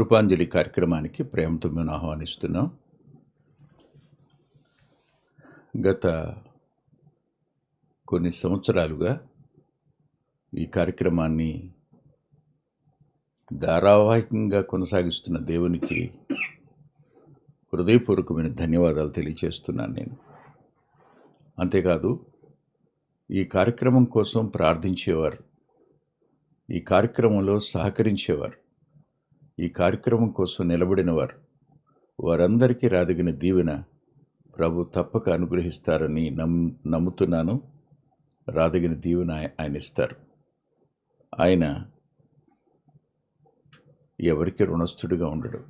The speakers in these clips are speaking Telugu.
కృపాంజలి కార్యక్రమానికి ప్రేమతో మేము ఆహ్వానిస్తున్నాం. గత కొన్ని సంవత్సరాలుగా ఈ కార్యక్రమాన్ని ధారావాహికంగా కొనసాగిస్తున్న దేవునికి హృదయపూర్వకమైన ధన్యవాదాలు తెలియచేస్తున్నాను నేను. అంతేకాదు ఈ కార్యక్రమం కోసం ప్రార్థించేవారు ఈ కార్యక్రమంలో సహకరించేవారు ఈ కార్యక్రమం కోసం నిలబడిన వారు. వారందరికీ రాదగిన దీవెన ప్రభు తప్పక అనుగ్రహిస్తారని నమ్ నమ్ముతున్నాను. రాదగిన దీవెన ఆయన ఇస్తారు. ఆయన ఎవరికి రుణస్థుడిగా ఉండడు.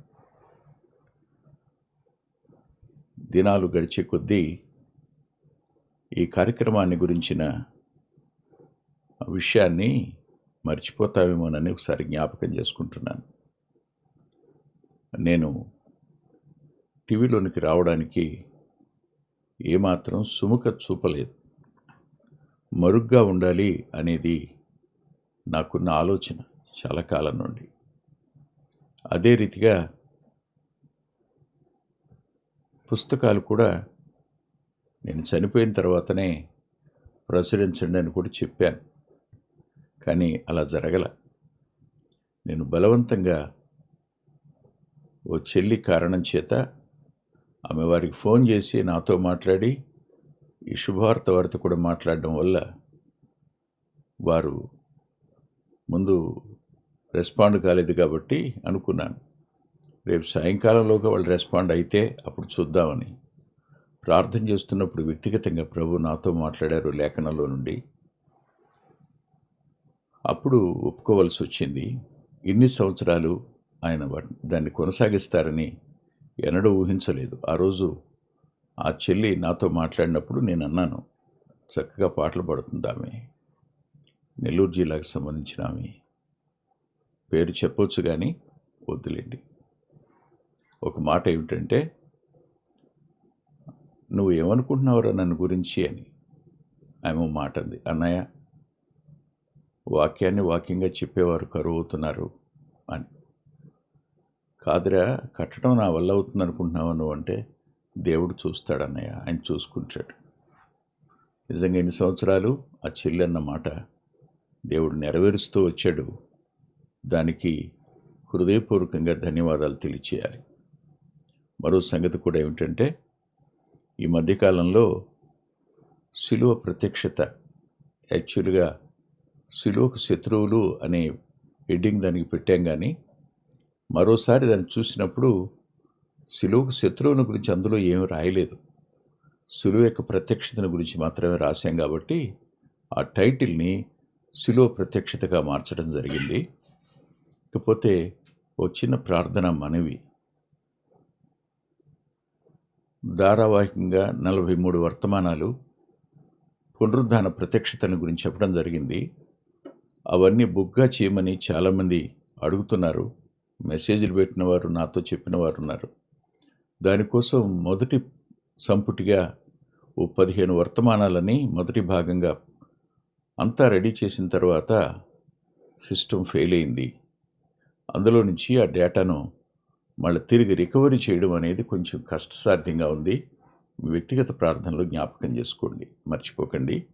దినాలు గడిచే కొద్దీ ఈ కార్యక్రమాన్ని గురించిన విషయాన్ని మర్చిపోతామేమోనని ఒకసారి జ్ఞాపకం చేసుకుంటున్నాను. నేను టీవీలోనికి రావడానికి ఏమాత్రం సుముఖ చూపలేదు మరుగ్గా ఉండాలి అనేది నాకున్న ఆలోచన చాలా కాలం నుండి. అదే రీతిగా పుస్తకాలు కూడా నేను చనిపోయిన తర్వాతనే ప్రచురించండి అని కూడా చెప్పాను. కానీ అలా జరగల. నేను బలవంతంగా ఓ చెల్లి కారణం చేత ఆమె వారికి ఫోన్ చేసి నాతో మాట్లాడి ఈ శుభవార్త వారితో కూడా మాట్లాడడం వల్ల వారు ముందు రెస్పాండ్ కాలేదు కాబట్టి అనుకున్నాను. రేపు సాయంకాలంలోగా వాళ్ళు రెస్పాండ్ అయితే అప్పుడు చూద్దామని ప్రార్థన చేస్తున్నప్పుడు వ్యక్తిగతంగా ప్రభు నాతో మాట్లాడారు లేఖనంలో నుండి. అప్పుడు ఒప్పుకోవలసి వచ్చింది. ఇన్ని సంవత్సరాలు ఆయన దాన్ని కొనసాగిస్తారని ఎన్నడూ ఊహించలేదు. ఆ రోజు ఆ చెల్లి నాతో మాట్లాడినప్పుడు నేను అన్నాను చక్కగా పాటలు పాడుతుంది ఆమె. నెల్లూరు జిల్లాకు సంబంధించిన ఆమె. పేరు చెప్పొచ్చు కానీ వద్దులేండి. ఒక మాట ఏమిటంటే నువ్వు ఏమనుకుంటున్నావురా నన్ను గురించి? అని. ఆమె మాట అంది అన్నయ్య వాక్యాన్ని వాక్యంగా చెప్పేవారు కరువు అవుతున్నారు అని. కాదురా కట్టడం నా వల్ల అవుతుంది అనుకుంటున్నావు నువ్వు అంటే దేవుడు చూస్తాడన్నయ్య ఆయన చూసుకుంటాడు. నిజంగా ఎన్ని సంవత్సరాలు ఆ చెల్లి అన్నమాట దేవుడు నెరవేరుస్తూ వచ్చాడు. దానికి హృదయపూర్వకంగా ధన్యవాదాలు తెలియచేయాలి. మరో సంగతి కూడా ఏమిటంటే ఈ మధ్యకాలంలో శిలువ ప్రత్యక్షత యాక్చువల్గా శిలువకు శత్రువులు అనే హెడ్డింగ్ దానికి పెట్టాం కానీ మరోసారి దాన్ని చూసినప్పుడు శిలువకు శత్రువుని గురించి అందులో ఏమీ రాయలేదు. శిలువ యొక్క ప్రత్యక్షతను గురించి మాత్రమే రాశాం కాబట్టి ఆ టైటిల్ని శిలువ ప్రత్యక్షతగా మార్చడం జరిగింది. ఇకపోతే ఓ చిన్న ప్రార్థన మనవి. ధారావాహికంగా నలభై మూడు వర్తమానాలు పునరుద్ధాన ప్రత్యక్షతను గురించి చెప్పడం జరిగింది. అవన్నీ బుగ్గా చేయమని చాలామంది అడుగుతున్నారు. మెసేజ్లు పెట్టిన వారు నాతో చెప్పిన వారు ఉన్నారు. దానికోసం మొదటి సంపుటిగా ఓ పదిహేను వర్తమానాలని మొదటి భాగంగా అంతా రెడీ చేసిన తర్వాత సిస్టమ్ ఫెయిల్ అయింది. అందులో నుంచి ఆ డేటాను మళ్ళీ తిరిగి రికవరీ చేయడం అనేది కొంచెం కష్టసాధ్యంగా ఉంది. మీ వ్యక్తిగత ప్రార్థనలో జ్ఞాపకం చేసుకోండి. మర్చిపోకండి.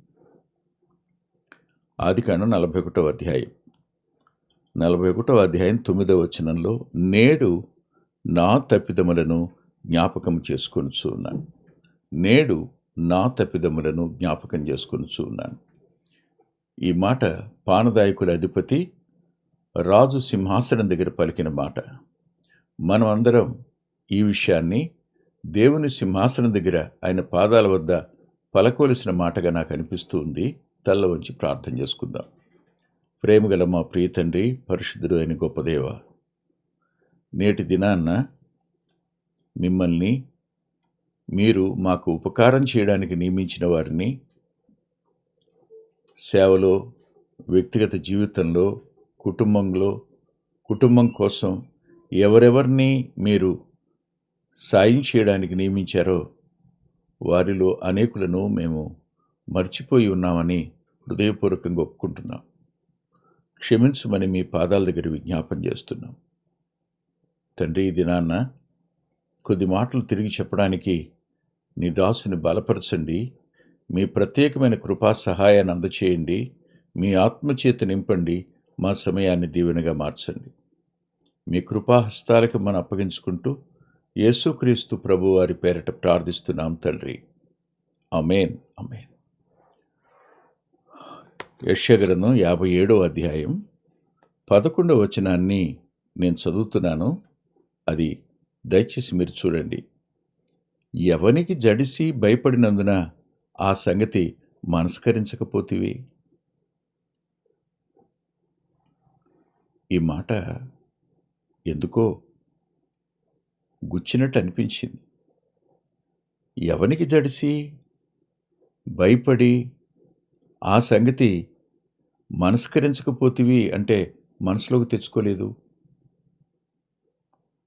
ఆదికాండం నలభై ఒకటో అధ్యాయం. నలభై ఒకటవ అధ్యాయం తొమ్మిదవ వచనంలో నేడు నా తప్పిదములను జ్ఞాపకం చేసుకొనుచు ఉన్నాను నేడు నా తప్పిదములను జ్ఞాపకం చేసుకొనుచు ఉన్నాను ఈ మాట పానదాయకుల అధిపతి రాజు సింహాసనం దగ్గర పలికిన మాట. మనం అందరం ఈ విషయాన్ని దేవుని సింహాసనం దగ్గర ఆయన పాదాల వద్ద పలకవలసిన మాటగా నాకు అనిపిస్తూ ఉంది. తల్ల వంచి ప్రార్థన చేసుకుందాం. ప్రేమగల మా ప్రియ తండ్రి పరిశుద్ధుడు అయిన గొప్పదేవ నేటి దినాన్న మిమ్మల్ని మీరు మాకు ఉపకారం చేయడానికి నియమించిన వారిని సేవలో వ్యక్తిగత జీవితంలో కుటుంబంలో కుటుంబం కోసం ఎవరెవరిని మీరు సాయం చేయడానికి నియమించారో వారిలో అనేకులను మేము మర్చిపోయి ఉన్నామని హృదయపూర్వకంగా ఒప్పుకుంటున్నాం. క్షమించమని మీ పాదాల దగ్గర విజ్ఞాపన చేస్తున్నాం. తండ్రి ఈ దినాన్న కొద్ది మాటలు తిరిగి చెప్పడానికి నీ దాసుని బలపరచండి. మీ ప్రత్యేకమైన కృపా సహాయాన్ని అందచేయండి. మీ ఆత్మచేత నింపండి. మా సమయాన్ని దీవెనగా మార్చండి. మీ కృపాహస్తాలకు మనం అప్పగించుకుంటూ యేసుక్రీస్తు ప్రభువారి పేరిట పేరట ప్రార్థిస్తున్నాం తండ్రి. అమేన్ అమేన్ యశ్యగ్రంథం యాభై ఏడో అధ్యాయం పదకొండవ వచనాన్ని నేను చదువుతున్నాను. అది దయచేసి మీరు చూడండి. ఎవనికి జడిసి భయపడినందున ఆ సంగతి మనస్కరించకపోతివి? ఈ మాట ఎందుకో గుచ్చినట్టు అనిపించింది. ఎవనికి జడిసి భయపడి ఆ సంగతి మనస్కరించకపోతివి అంటే మనసులోకి తెచ్చుకోలేదు.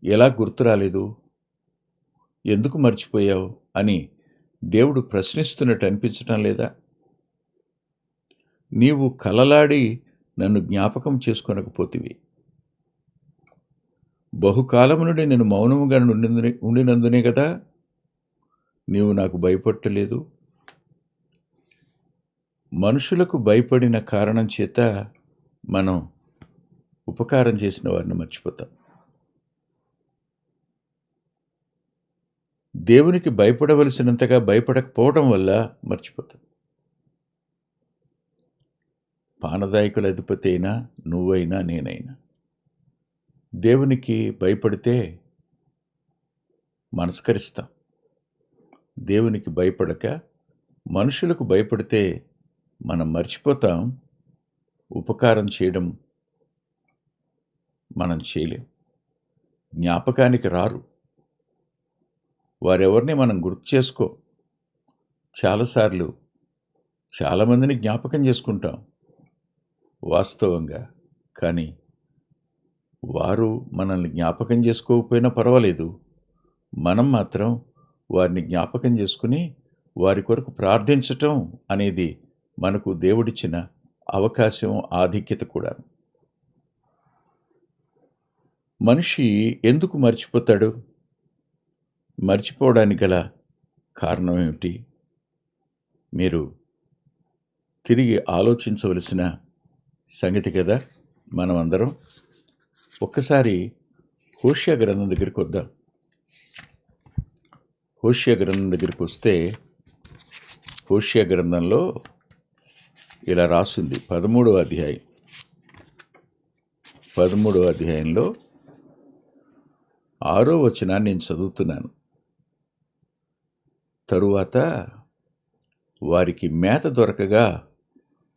ఎలా గుర్తు రాలేదు? ఎందుకు మర్చిపోయావు? అని దేవుడు ప్రశ్నిస్తున్నట్టు అనిపించటం లేదా? నీవు కలలాడి నన్ను జ్ఞాపకం చేసుకొనకపోతివి. బహుకాలము నుండి నేను మౌనముగా ఉండినందునే కదా? నీవు నాకు భయపట్టలేదు. మనుషులకు భయపడిన కారణం చేత మనం ఉపకారం చేసిన వారిని మర్చిపోతాం. దేవునికి భయపడవలసినంతగా భయపడకపోవడం వల్ల మర్చిపోతాం. పానదాయకుల అధిపతి అయినా నువ్వైనా నేనైనా దేవునికి భయపడితే మనస్కరిస్తాం. దేవునికి భయపడక మనుషులకు భయపడితే మనం మర్చిపోతాం ఉపకారం చేయడం మనం చేయలేం. జ్ఞాపకానికి రారు. వారెవరిని మనం గుర్తు చేసుకో. చాలాసార్లు చాలామందిని జ్ఞాపకం చేసుకుంటాం వాస్తవంగా. కానీ వారు మనల్ని జ్ఞాపకం చేసుకోకపోయినా పర్వాలేదు. మనం మాత్రం వారిని జ్ఞాపకం చేసుకుని వారి కొరకు ప్రార్థించటం అనేది మనకు దేవుడిచ్చిన అవకాశం ఆధిక్యత కూడా. మనిషి ఎందుకు మర్చిపోతాడు? మర్చిపోవడానికి గల కారణం ఏమిటి? మీరు తిరిగి ఆలోచించవలసిన సంగతి కదా మనం అందరం. ఒక్కసారి హోష్యా గ్రంథం దగ్గరికి వద్దాం. హోష్యా గ్రంథం దగ్గరికి వస్తే హోష్యా గ్రంథంలో ఇలా రాసింది పదమూడవ అధ్యాయం. పదమూడవ అధ్యాయంలో ఆరో వచనాన్ని నేను చదువుతున్నాను. తరువాత వారికి మేత దొరకగా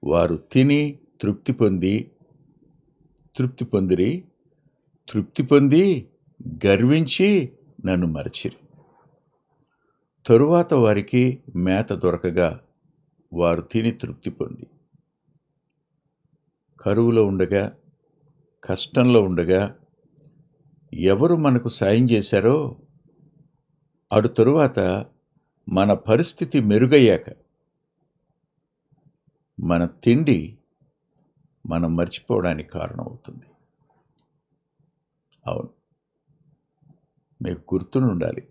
వారు తిని తృప్తి పొంది తృప్తి పొందిరి తృప్తి పొంది గర్వించి నన్ను మరచిరి. తరువాత వారికి మేత దొరకగా వారు తిని తృప్తి పొంది. కరువులో ఉండగా కష్టంలో ఉండగా ఎవరు మనకు సాయం చేశారో అటు తరువాత మన పరిస్థితి మెరుగయ్యాక మన తిండి మనం మర్చిపోవడానికి కారణమవుతుంది. అవును. మీకు గుర్తుని ఉండాలి.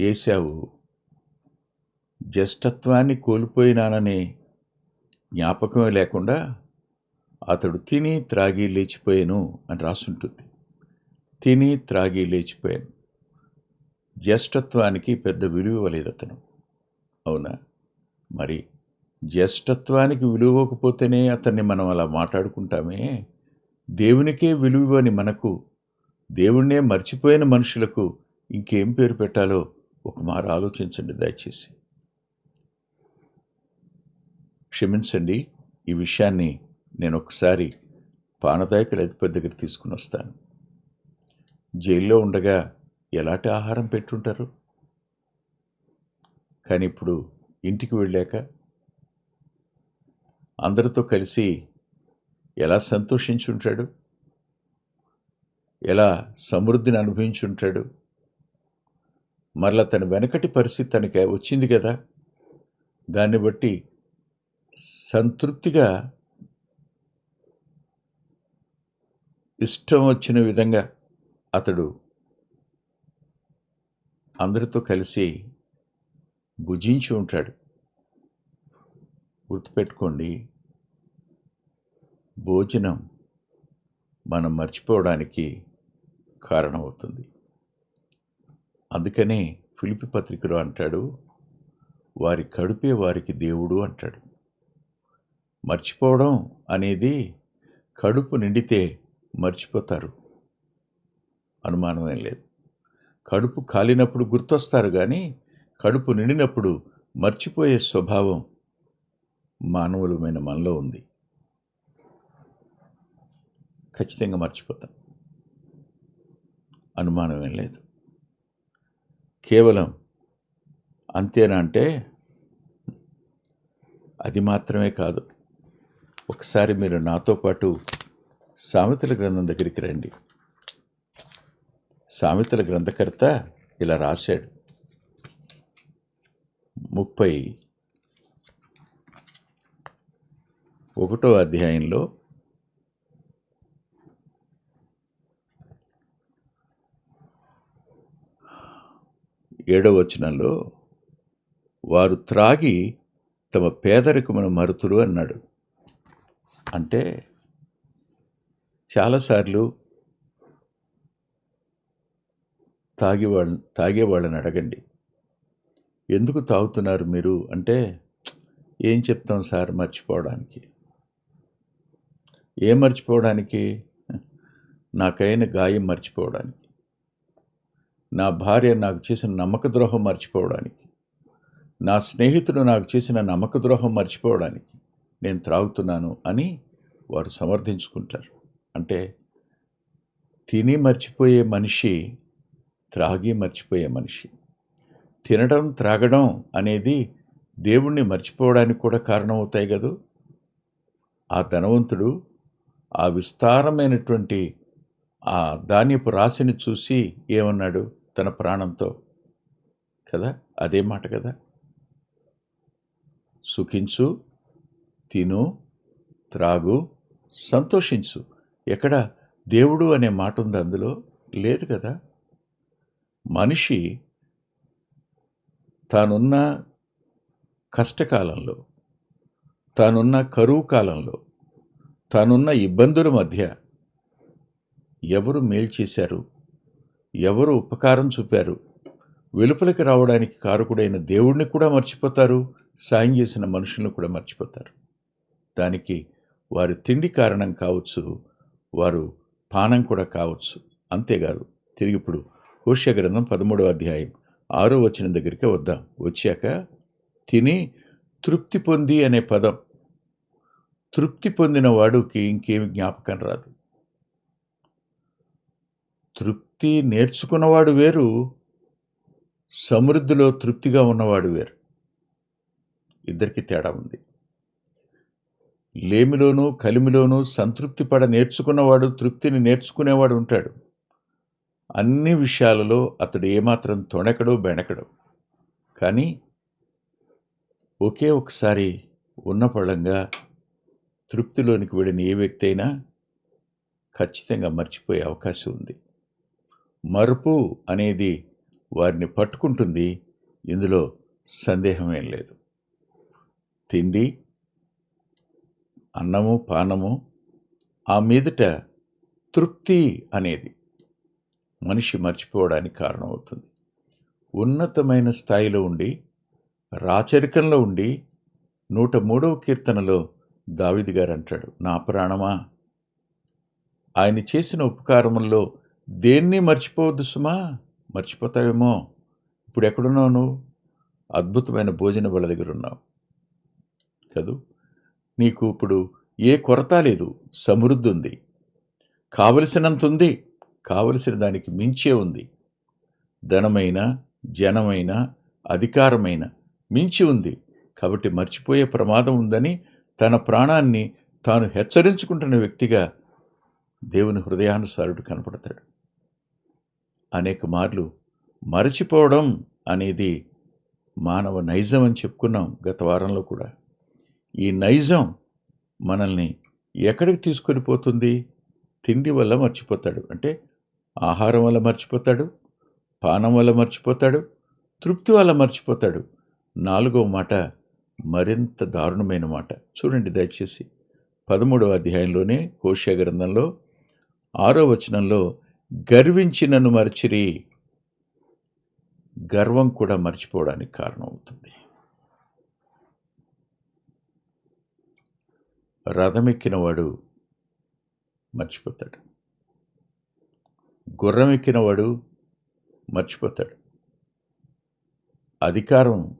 ఏసావు జ్యేష్ఠత్వాన్ని కోల్పోయినాననే జ్ఞాపకమే లేకుండా అతడు తిని త్రాగి లేచిపోయాను అని రాసుంటుంది. తిని త్రాగి లేచిపోయాను. జ్యేష్ఠత్వానికి పెద్ద విలువ ఇవ్వలేదు అతను అవునా? మరి జ్యేష్ఠత్వానికి విలువకపోతేనే అతన్ని మనం అలా మాట్లాడుకుంటామే. దేవునికే విలువ మనకు దేవుణ్ణే మర్చిపోయిన మనుషులకు ఇంకేం పేరు పెట్టాలో ఒక మారు ఆలోచించండి దయచేసి. క్షమించండి ఈ విషయాన్ని నేను ఒకసారి పానదాయకుల అధిపతి దగ్గర తీసుకుని వస్తాను. జైల్లో ఉండగా ఎలాంటి ఆహారం పెట్టుంటారు? కానీ ఇప్పుడు ఇంటికి వెళ్ళాక అందరితో కలిసి ఎలా సంతోషించుంటాడు? ఎలా సమృద్ధిని అనుభవించుంటాడు? మరలా తన వెనకటి పరిస్థితి తనకి వచ్చింది కదా? దాన్ని బట్టి సంతృప్తిగా ఇష్టం వచ్చిన విధంగా అతడు అందరితో కలిసి భుజించి ఉంటాడు. గుర్తుపెట్టుకోండి భోజనం మనం మర్చిపోవడానికి కారణమవుతుంది. అందుకనే ఫిలిపి పత్రికలో అంటాడు వారి కడుపే వారికి దేవుడు అంటాడు. మర్చిపోవడం అనేది కడుపు నిండితే మర్చిపోతారు. అనుమానమేం లేదు. కడుపు కాలినప్పుడు గుర్తొస్తారు కానీ కడుపు నిండినప్పుడు మర్చిపోయే స్వభావం మానవులమైన మనలో ఉంది. ఖచ్చితంగా మర్చిపోతాం. అనుమానమేం లేదు. కేవలం అంతేనా అంటే అది మాత్రమే కాదు. ఒకసారి మీరు నాతో పాటు సామెతల గ్రంథం దగ్గరికి రండి. సామెతల గ్రంథకర్త ఇలా రాశాడు. ముప్పై ఒకటో అధ్యాయంలో ఏడవ వచనంలో వారు త్రాగి తమ పేదరికమును మరుతురు అన్నాడు. అంటే చాలాసార్లు తాగి వాళ్ళ తాగే వాళ్ళని అడగండి. ఎందుకు తాగుతున్నారు మీరు? అంటే ఏం చెప్తాం సార్ మర్చిపోవడానికి. ఏం మర్చిపోవడానికి? నాకైన గాయం మర్చిపోవడానికి. నా భార్య నాకు చేసిన నమ్మక ద్రోహం మర్చిపోవడానికి. నా స్నేహితుడు నాకు చేసిన నమ్మక ద్రోహం మర్చిపోవడానికి. నేను త్రాగుతున్నాను అని వారు సమర్థించుకుంటారు. అంటే తిని మర్చిపోయే మనిషి త్రాగి మర్చిపోయే మనిషి. తినడం త్రాగడం అనేది దేవుణ్ణి మర్చిపోవడానికి కూడా కారణమవుతాయి కదూ? ఆ ధనవంతుడు ఆ విస్తారమైనటువంటి ఆ ధాన్యపు రాశిని చూసి ఏమన్నాడు తన ప్రాణంతో? కదా అదే మాట కదా. సుఖించు తిను త్రాగు సంతోషించు. ఎక్కడ దేవుడు అనే మాట ఉంది అందులో? లేదు కదా? మనిషి తానున్న కష్టకాలంలో తానున్న కరువు కాలంలో తానున్న ఇబ్బందుల మధ్య ఎవరు మేలు చేశారు? ఎవరు ఉపకారం చూపారు? వెలుపలికి రావడానికి కారకుడైన దేవుడిని కూడా మర్చిపోతారు సాయం చేసిన మనుషులను కూడా మర్చిపోతారు. దానికి వారి తిండి కారణం కావచ్చు వారు పానం కూడా కావచ్చు. అంతేకాదు తిరిగి ఇప్పుడు హోష్య గ్రంథం పదమూడవ అధ్యాయం ఆరో వచ్చిన దగ్గరికి వద్దాం. వచ్చాక తిని తృప్తి పొంది అనే పదం. తృప్తి పొందిన వాడుకి ఇంకేమి జ్ఞాపకం రాదు. తృప్తి నేర్చుకున్నవాడు వేరు సమృద్ధిలో తృప్తిగా ఉన్నవాడు వేరు. ఇద్దరికి తేడా ఉంది. లేమిలోనూ కలిమిలోనూ సంతృప్తి పడ నేర్చుకున్నవాడు తృప్తిని నేర్చుకునేవాడు ఉంటాడు. అన్ని విషయాలలో అతడు ఏమాత్రం తొణకడు బెణకడు. కానీ ఒకే ఒకసారి ఉన్నపళ్ళంగా తృప్తిలోనికి వెళ్ళిన ఏ వ్యక్తి అయినా ఖచ్చితంగా మర్చిపోయే అవకాశం ఉంది. మరుపు అనేది వారిని పట్టుకుంటుంది. ఇందులో సందేహమేం లేదు. తిండి అన్నము పానము ఆ మీదట తృప్తి అనేది మనిషి మర్చిపోవడానికి కారణమవుతుంది. ఉన్నతమైన స్థాయిలో ఉండి రాచరికంలో ఉండి నూట మూడవ కీర్తనలో దావిది గారు అంటాడు నా ప్రాణమా? ఆయన చేసిన ఉపకారముల్లో దేన్ని మర్చిపోవద్దు సుమా? మర్చిపోతావేమో? ఇప్పుడు ఎక్కడున్నావు నువ్వు? అద్భుతమైన భోజన బల దగ్గర ఉన్నావు. కదూ? నీకు ఇప్పుడు ఏ కొరత లేదు సమృద్ధి ఉంది. కావలసినంత ఉంది కావలసిన దానికి మించే ఉంది. ధనమైన జనమైన అధికారమైన మించి ఉంది. కాబట్టి మర్చిపోయే ప్రమాదం ఉందని తన ప్రాణాన్ని తాను హెచ్చరించుకుంటున్న వ్యక్తిగా దేవుని హృదయానుసారుడు కనపడతాడు. అనేక మార్లు మరచిపోవడం అనేది మానవ నైజం అని చెప్పుకున్నాం గత వారంలో కూడా. ఈ నైజం మనల్ని ఎక్కడికి తీసుకొని పోతుంది? తిండి వల్ల మర్చిపోతాడు. అంటే ఆహారం వల్ల మర్చిపోతాడు పానం వల్ల మర్చిపోతాడు తృప్తి వల్ల మర్చిపోతాడు. నాలుగో మాట మరింత దారుణమైన మాట. చూడండి దయచేసి. పదమూడవ అధ్యాయంలోనే హోషయ గ్రంథంలో ఆరో వచనంలో గర్వించి నన్ను మర్చిరి. గర్వం కూడా మర్చిపోవడానికి కారణం రథమెక్కినవాడు మర్చిపోతాడు. గుర్రం ఎక్కినవాడు మర్చిపోతాడు. అధికారం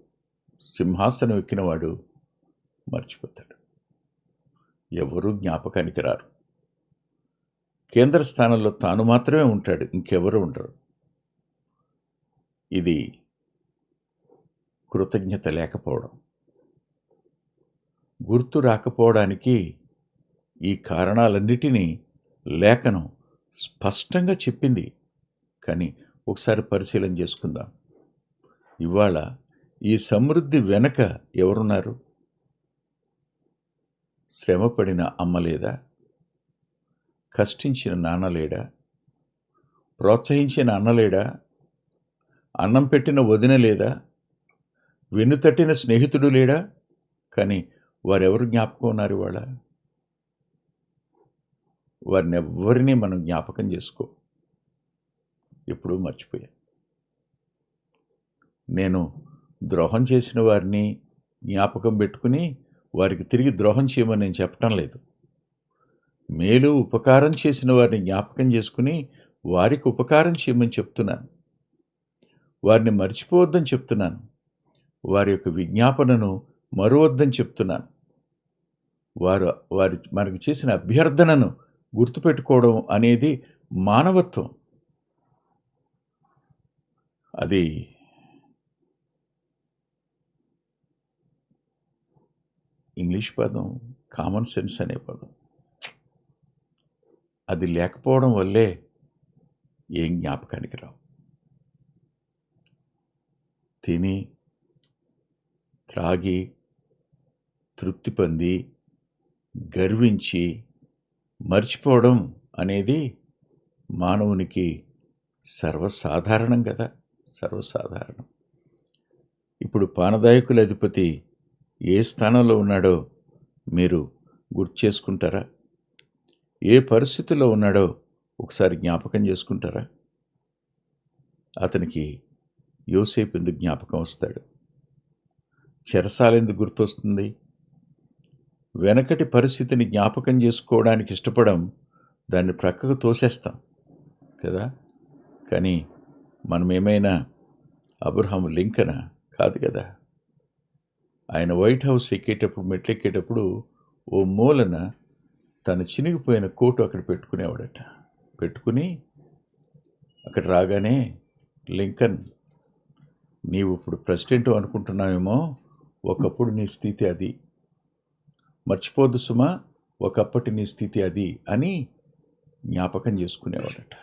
సింహాసనం ఎక్కినవాడు మర్చిపోతాడు. ఎవరూ జ్ఞాపకానికి రారు. కేంద్ర స్థానంలో తాను మాత్రమే ఉంటాడు ఇంకెవరు ఉండరు. ఇది కృతజ్ఞత లేకపోవడం. గుర్తు రాకపోవడానికి ఈ కారణాలన్నిటినీ లేఖనం స్పష్టంగా చెప్పింది. కానీ ఒకసారి పరిశీలన చేసుకుందాం. ఇవాళ ఈ సమృద్ధి వెనక ఎవరున్నారు? శ్రమపడిన అమ్మ లేదా? కష్టించిన నాన్న లేడా? ప్రోత్సహించిన అన్న లేడా? అన్నం పెట్టిన వదిన లేదా? వెన్నుతట్టిన స్నేహితుడు లేడా? కానీ వారెవరు జ్ఞాపకం ఉన్నారు ఇవాళ? వారిని ఎవరిని మనం జ్ఞాపకం చేసుకో. ఎప్పుడూ మర్చిపోయా. నేను ద్రోహం చేసిన వారిని జ్ఞాపకం పెట్టుకుని వారికి తిరిగి ద్రోహం చేయమని నేను చెప్పటం లేదు. మేలు ఉపకారం చేసిన వారిని జ్ఞాపకం చేసుకుని వారికి ఉపకారం చేయమని చెప్తున్నాను. వారిని మర్చిపోవద్దని చెప్తున్నాను. వారి యొక్క విజ్ఞాపనను మరువద్దని చెప్తున్నాను. వారు వారి మనకు చేసిన అభ్యర్థనను గుర్తుపెట్టుకోవడం అనేది మానవత్వం. అది ఇంగ్లీష్ పదం కామన్ సెన్స్ అనే పదం. అది లేకపోవడం వల్లే ఏం జ్ఞాపకానికి రావు. తిని త్రాగి తృప్తి పొంది గర్వించి మర్చిపోవడం అనేది మానవునికి సర్వసాధారణం కదా సర్వసాధారణం. ఇప్పుడు పానదాయకుల అధిపతి ఏ స్థానంలో ఉన్నాడో మీరు గుర్తు చేసుకుంటారా? ఏ పరిస్థితిలో ఉన్నాడో ఒకసారి జ్ఞాపకం చేసుకుంటారా? అతనికి యోసేపు ఎందుకు జ్ఞాపకం వస్తాడు? చెరసాల ఎందుకు గుర్తొస్తుంది? వెనకటి పరిస్థితిని జ్ఞాపకం చేసుకోవడానికి ఇష్టపడం దాన్ని ప్రక్కకు తోసేస్తాం కదా? కానీ మనం ఏమైనా అబ్రహాం లింకన? కాదు కదా. ఆయన వైట్ హౌస్ ఎక్కేటప్పుడు మెట్లెక్కేటప్పుడు ఓ మూలన తన చినిగిపోయిన కోటు అక్కడ పెట్టుకునేవాడట. పెట్టుకుని అక్కడ రాగానే లింకన్ నీవు ఇప్పుడు ప్రెసిడెంట్ అనుకుంటున్నావేమో? ఒకప్పుడు నీ స్థితి అది. మర్చిపోద్దు సుమా ఒకప్పటి నీ స్థితి అది అని జ్ఞాపకం చేసుకునేవాడట.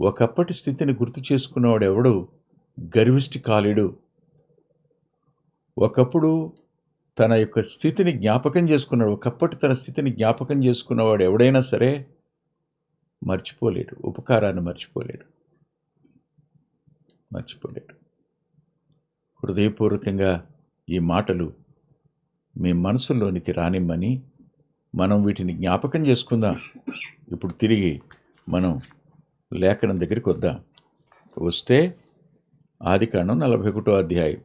ఒకప్పటి స్థితిని గుర్తు చేసుకునేవాడు ఎవడు గర్విష్టి కాలేడు ఒకప్పుడు తన యొక్క స్థితిని జ్ఞాపకం చేసుకున్నాడు. ఒకప్పటి తన స్థితిని జ్ఞాపకం చేసుకున్నవాడు ఎవడైనా సరే మర్చిపోలేడు. ఉపకారాన్ని మర్చిపోలేడు. మర్చిపోలేడు. హృదయపూర్వకంగా ఈ మాటలు మీ మనసుల్లోనికి రానిమ్మని మనం వీటిని జ్ఞాపకం చేసుకుందాం. ఇప్పుడు తిరిగి మనం లేఖనం దగ్గరికి వద్దాం. వస్తే ఆదికాండం నలభై ఒకటో అధ్యాయం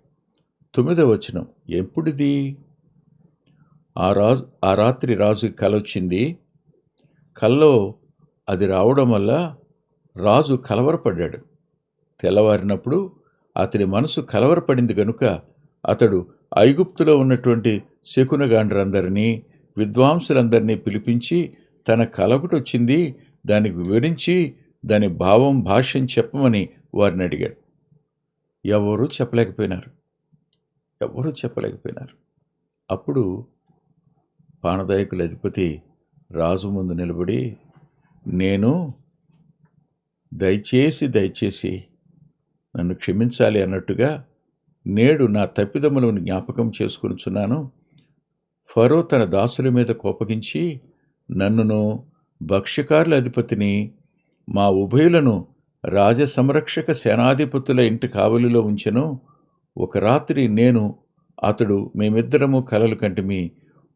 తొమ్మిదో వచనం. ఎప్పుడిది? ఆ రాజు ఆ రాత్రి రాజుకి కల వచ్చింది కల్లో అది రావడం వల్ల రాజు కలవరపడ్డాడు. తెల్లవారినప్పుడు అతని మనసు కలవరపడింది గనుక అతడు ఐగుప్తులో ఉన్నటువంటి శకునగాండ్రందరినీ విద్వాంసులందరినీ పిలిపించి తన కలగుటొచ్చింది దానికి వివరించి దాని భావం భాష్యం చెప్పమని వారిని అడిగాడు. ఎవరూ చెప్పలేకపోయినారు. ఎవరూ చెప్పలేకపోయినారు. అప్పుడు పానదాయకుల అధిపతి రాజు ముందు నిలబడి నేను దయచేసి దయచేసి నన్ను క్షమించాలి అన్నట్టుగా నేడు నా తప్పిదములను జ్ఞాపకం చేసుకునిచున్నాను. ఫరో తన దాసుల మీద కోపగించి నన్నును భక్ష్యకారుల అధిపతిని మా ఉభయులను రాజసంరక్షక సేనాధిపతుల ఇంటి కావలిలో ఉంచెను. ఒక రాత్రి నేను అతడు మేమిద్దరము కలలు కంటిమి.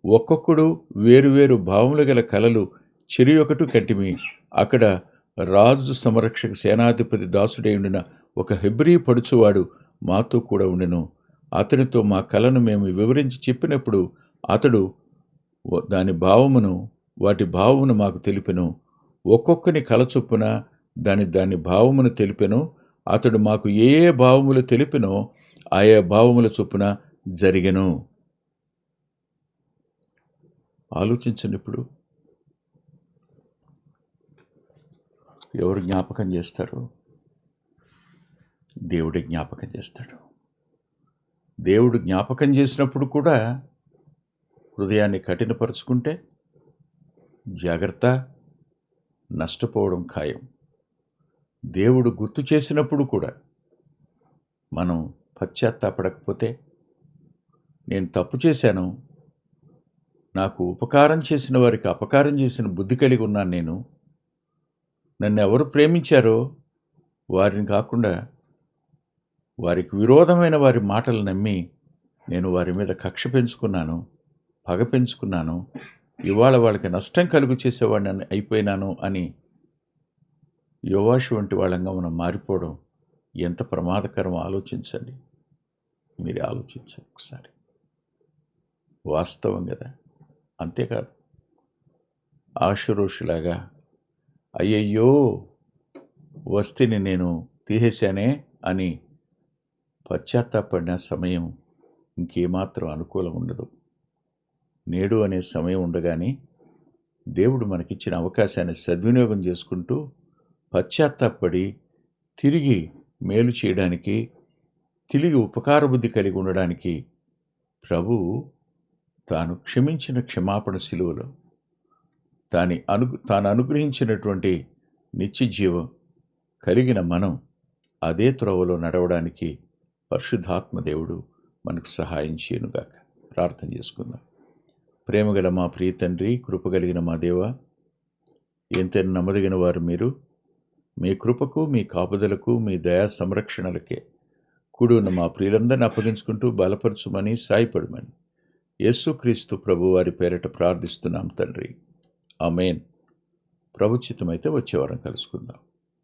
ఒక్కొక్కడు వేరువేరు భావములు గల కలలు చెరి కంటిమి. అక్కడ రాజు సంరక్షక సేనాధిపతి దాసుడై ఉండిన ఒక హెబ్రీ పడుచువాడు మాతో కూడా ఉండెను. అతనితో మా కలను మేము వివరించి చెప్పినప్పుడు అతడు దాని భావమును వాటి భావమును మాకు తెలిపెను. ఒక్కొక్కని కల చొప్పున దాని దాని భావమును తెలిపెను. అతడు మాకు ఏ ఏ భావములు తెలిపినో ఆయా భావముల చొప్పున జరిగెను. ఆలోచించండి ఇప్పుడు. ఎవరు జ్ఞాపకం చేస్తారు? దేవుడే జ్ఞాపకం చేస్తాడు. దేవుడు జ్ఞాపకం చేసినప్పుడు కూడా హృదయాన్ని కఠినపరుచుకుంటే జాగ్రత్త నష్టపోవడం ఖాయం. దేవుడు గుర్తు చేసినప్పుడు కూడా మనం పశ్చాత్తాపడకపోతే నేను తప్పు చేశాను నాకు ఉపకారం చేసిన వారికి అపకారం చేసిన బుద్ధి కలిగి ఉన్నాను నేను నన్ను ఎవరు ప్రేమించారో వారిని కాకుండా వారికి విరోధమైన వారి మాటలు నమ్మి నేను వారి మీద కక్ష పెంచుకున్నాను పగ పెంచుకున్నాను ఇవాళ వాళ్ళకి నష్టం కలుగు చేసేవాడిని అయిపోయినాను అని యువాషు వంటి వాళ్ళంగా మనం మారిపోవడం ఎంత ప్రమాదకరం ఆలోచించండి. మీరు ఆలోచించండి ఒకసారి. వాస్తవం కదా. అంతేకాదు. ఆశురోషులాగా అయ్యయ్యో వస్తిని నేను తీసేశానే అని పశ్చాత్తాపడిన సమయం ఇంకేమాత్రం అనుకూలం ఉండదు. నేడు అనే సమయం ఉండగానే దేవుడు మనకిచ్చిన అవకాశాన్ని సద్వినియోగం చేసుకుంటూ పశ్చాత్తాపడి తిరిగి మేలు చేయడానికి తిరిగి ఉపకారబుద్ధి కలిగి ఉండడానికి ప్రభు తాను క్షమించిన క్షమాపణ శిలువలో తాని అను తాను అనుగ్రహించినటువంటి నిత్య జీవం కలిగిన మనం అదే త్రోవలో నడవడానికి పరిశుద్ధాత్మ దేవుడు మనకు సహాయం చేయనుగాక. ప్రార్థన చేసుకుందాం. ప్రేమగల మా ప్రియ తండ్రి కృపగలిగిన మా దేవ ఎంతైనా నమ్మదగిన వారు మీరు. మీ కృపకు మీ కాపుదలకు మీ దయా సంరక్షణలకే కూడున్న మా ప్రియులందరిని అప్పగించుకుంటూ బలపరచుమని సాయపడమని యేసుక్రీస్తు ప్రభు వారి పేరిట ప్రార్థిస్తున్నాం తండ్రి. ఆమెన్. ప్రభుచితమైతే వచ్చేవారం కలుసుకుందాం.